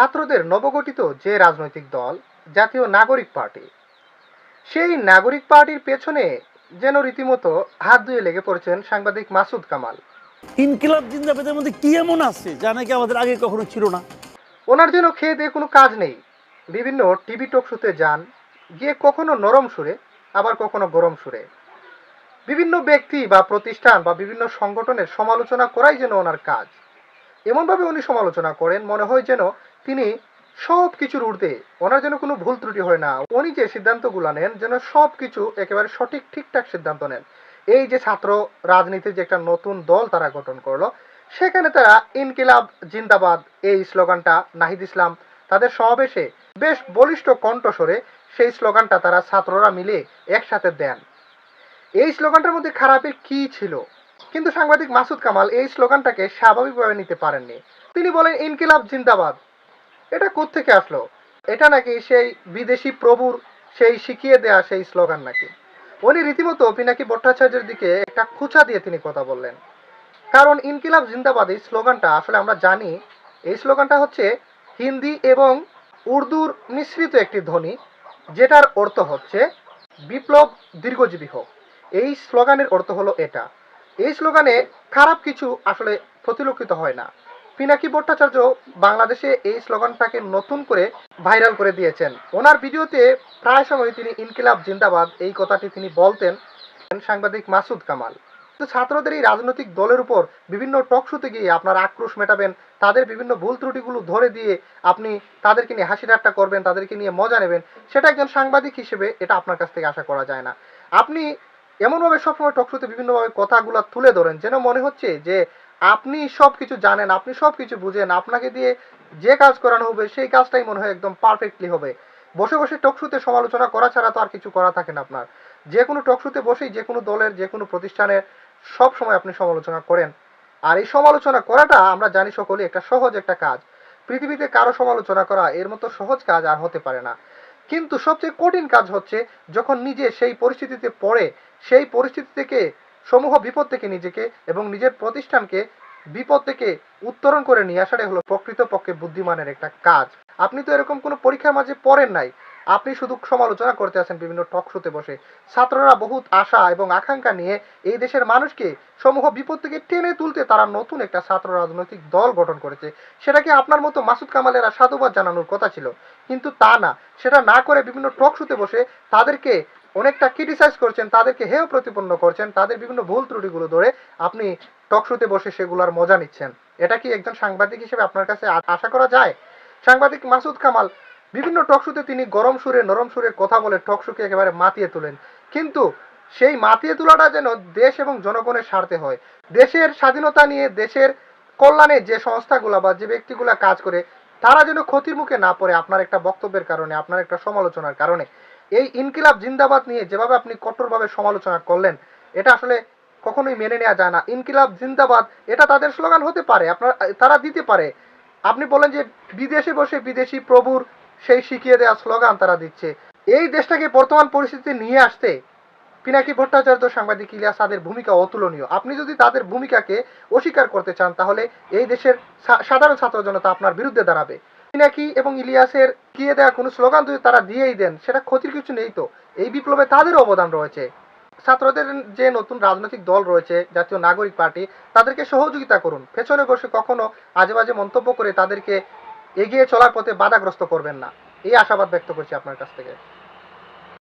ছাত্রদের নবগঠিত যে রাজনৈতিক দল জাতীয় নাগরিক পার্টি। সেই নাগরিক পার্টির পেছনে যেন রীতিমতো হাত ধুয়ে লেগে পড়েছেন সাংবাদিক মাসুদ কামাল। ইনকিলাব জিন্দাবাদের মধ্যে কি এমন আছে যা নাকি আমাদের আগে কখনো ছিল না? ওনার যেন খেয়ে দিয়ে কোনো কাজ নেই। বিভিন্ন টিভি টক শুতে যান গিয়ে কখনো নরম সুরে আবার কখনো গরম সুরে। বিভিন্ন ব্যক্তি বা প্রতিষ্ঠান বা বিভিন্ন সংগঠনের সমালোচনা করাই যেন ওনার কাজ। এমনভাবে উনি সমালোচনা করেন, মনে হয় যেন তিনি সব কিছুর ঊর্ধ্বে, ওনার যেন কোনো ভুল ত্রুটি হয় না। উনি যে সিদ্ধান্তগুলো নেন, যেন সব কিছু একেবারে সঠিক, ঠিকঠাক সিদ্ধান্ত নেন। এই যে ছাত্র রাজনীতির যে একটা নতুন দল তারা গঠন করল, সেখানে তারা ইনকিলাব, জিন্দাবাদ, এই স্লোগানটা, নাহিদ ইসলাম তাদের সমাবেশে বেশ বলিষ্ঠ কণ্ঠস্বরে সেই স্লোগানটা তারা ছাত্ররা মিলে একসাথে দেন। এই স্লোগানটার মধ্যে খারাপের কি ছিল? কিন্তু সাংবাদিক মাসুদ কামাল এই স্লোগানটাকে স্বাভাবিকভাবে নিতে পারেননি। তিনি বলেন, ইনকিলাব জিন্দাবাদ। এটা কোত্থেকে আসলো? এটা নাকি সেই বিদেশি প্রভুর সেই শিখিয়ে দেয়া সেই স্লোগান নাকি? উনি রীতিমতো পিনাকি ভট্টাচার্যের দিকে একটা খুচা দিয়ে তিনি কথা বললেন। কারণ, ইনকিলাব জিন্দাবাদ এই স্লোগানটা আসলে আমরা জানি, এই স্লোগানটা হচ্ছে হিন্দি এবং উর্দুর মিশ্রিত একটি ধ্বনি, যেটার অর্থ হচ্ছে, বিপ্লব দীর্ঘজীবী হোক। এই স্লোগানের অর্থ হলো এটা। এই স্লোগানে খারাপ কিছু আসলে প্রতিলক্ষিত হয় না। পিনাকি ভট্টাচার্য বাংলাদেশে এই স্লোগানটাকে নতুন করে ভাইরাল করে দিয়েছেন। ওনার ভিডিওতে প্রায় সময় তিনি ইনকিলাব, জিন্দাবাদ এই কথাটি তিনি বলতেন সাংবাদিক মাসুদ কামাল। তো ছাত্রদের এই রাজনৈতিক দলের উপর বিভিন্ন টক শোতে গিয়ে আপনার আক্রোশ মেটাবেন, তাদের বিভিন্ন ভুল ত্রুটিগুলো ধরে দিয়ে আপনি তাদেরকে নিয়ে হাসি ঠাট্টা করবেন, তাদেরকে নিয়ে মজা নেবেন, সেটা একজন সাংবাদিক হিসেবে এটা আপনার কাছ থেকে আশা করা যায় না। আপনি এমনভাবে সবসময় টক শোতে বিভিন্নভাবে কথাগুলো তুলে ধরেন, যেন মনে হচ্ছে যে আপনি সব কিছু জানেন, আপনি সব কিছু বুঝেন, আপনাকে দিয়ে যে কাজ করানো হবে সেই কাজটাই মনে হয় একদম পারফেক্টলি হবে। বসে বসে টকশুতে সমালোচনা করা ছাড়া তো আর কিছু করা থাকে না আপনার। যে কোনো টকশুতে বসেই যে কোনো দলের, যে কোনো প্রতিষ্ঠানের সব সময় আপনি সমালোচনা করেন। আর এই সমালোচনা করাটা আমরা জানি সকলেই একটা সহজ একটা কাজ। পৃথিবীতে কারও সমালোচনা করা এর মতো সহজ কাজ আর হতে পারে না। কিন্তু সবচেয়ে কঠিন কাজ হচ্ছে যখন নিজে সেই পরিস্থিতিতে পড়ে, সেই পরিস্থিতি থেকে সমূহ বিপদ থেকে নিজেকে এবং নিজের প্রতিষ্ঠানকে বিপদ থেকে উত্তরণ করে নিয়ে আসাটাই হলো প্রকৃতপক্ষে বুদ্ধিমানের একটা কাজ। আপনি তো এরকম কোনো পরীক্ষার মাঝে পড়েন নাই আপনি শুধু সমালোচনা করতে আছেন বিভিন্ন টক শোতে বসে। ছাত্ররা বহুত আশা এবং আকাঙ্ক্ষা নিয়ে এই দেশের মানুষকে সমূহ বিপদ থেকে টেনে তুলতে তারা নতুন একটা ছাত্র রাজনৈতিক দল গঠন করেছে। সেটাকে আপনার মতো মাসুদ কামালেরা সাধুবাদ জানানোর কথা ছিল। কিন্তু তা না। সেটা না করে বিভিন্ন টক শোতে বসে তাদেরকে অনেকটা ক্রিটিসাইজ করছেন, তাদেরকে হেয় প্রতিপন্ন করছেন, তাদের বিভিন্ন ভুল ত্রুটিগুলো ধরে আপনি টক শোতে বসে সেগুলোর মজা নিচ্ছেন। এটা কি একজন সাংবাদিক হিসেবে আপনার কাছে আশা করা যায়? সাংবাদিক মাসুদ কামাল বিভিন্ন টকশুতে তিনি গরম সুরে, নরম সুরে কথা বলে টকশুকে একেবারে মাতিয়ে তোলেন। কিন্তু সেই মাতিয়ে তোলাটা যেন দেশ এবং জনগণের স্বার্থে হয়। দেশের স্বাধীনতা নিয়ে দেশের কল্যাণে যে সংস্থাগুলা বা যে ব্যক্তিগুলা কাজ করে, তারা যেন ক্ষতির মুখে না পড়ে আপনার একটা বক্তব্যের কারণে, আপনার একটা সমালোচনার কারণে। এই ইনকিলাব, জিন্দাবাদ নিয়ে যেভাবে আপনি কঠোরভাবে সমালোচনা করলেন, এটা আসলে কখনোই মেনে নেওয়া যায় না। ইনকিলাব, জিন্দাবাদ, এটা তাদের স্লোগান হতে পারে, আপনার, তারা দিতে পারে। আপনি বলেন যে বিদেশে বসে বিদেশি প্রভুর সেই শিখিয়ে দেওয়া স্লোগান তারা দিচ্ছে। এই দেশটাকে বর্তমান পরিস্থিতিতে নিয়ে আসতে পিনাকি ভট্টাচার্য সাংবাদিক ইলিয়াস তাদের ভূমিকা অতুলনীয়। আপনি যদি তাদের ভূমিকাকে অস্বীকার করতে চান, তাহলে এই দেশের সাধারণ ছাত্র জনতা আপনার বিরুদ্ধে দাঁড়াবে। পিনাকি এবং ইলিয়াসের কিয়ে দেওয়া কোনো স্লোগান যদি তারা দিয়েই দেন, সেটা ক্ষতির কিছু নেই তো। এই বিপ্লবে তাদেরও অবদান রয়েছে। ছাত্রদের যে নতুন রাজনৈতিক দল রয়েছে, জাতীয় নাগরিক পার্টি, তাদেরকে সহযোগিতা করুন। পেছনে বসে কখনো আজে বাজে মন্তব্য করে তাদেরকে এগিয়ে চলার পথে বাধাগ্রস্ত করবেন না। এই আশাবাদ ব্যক্ত করছি আপনার কাছ থেকে।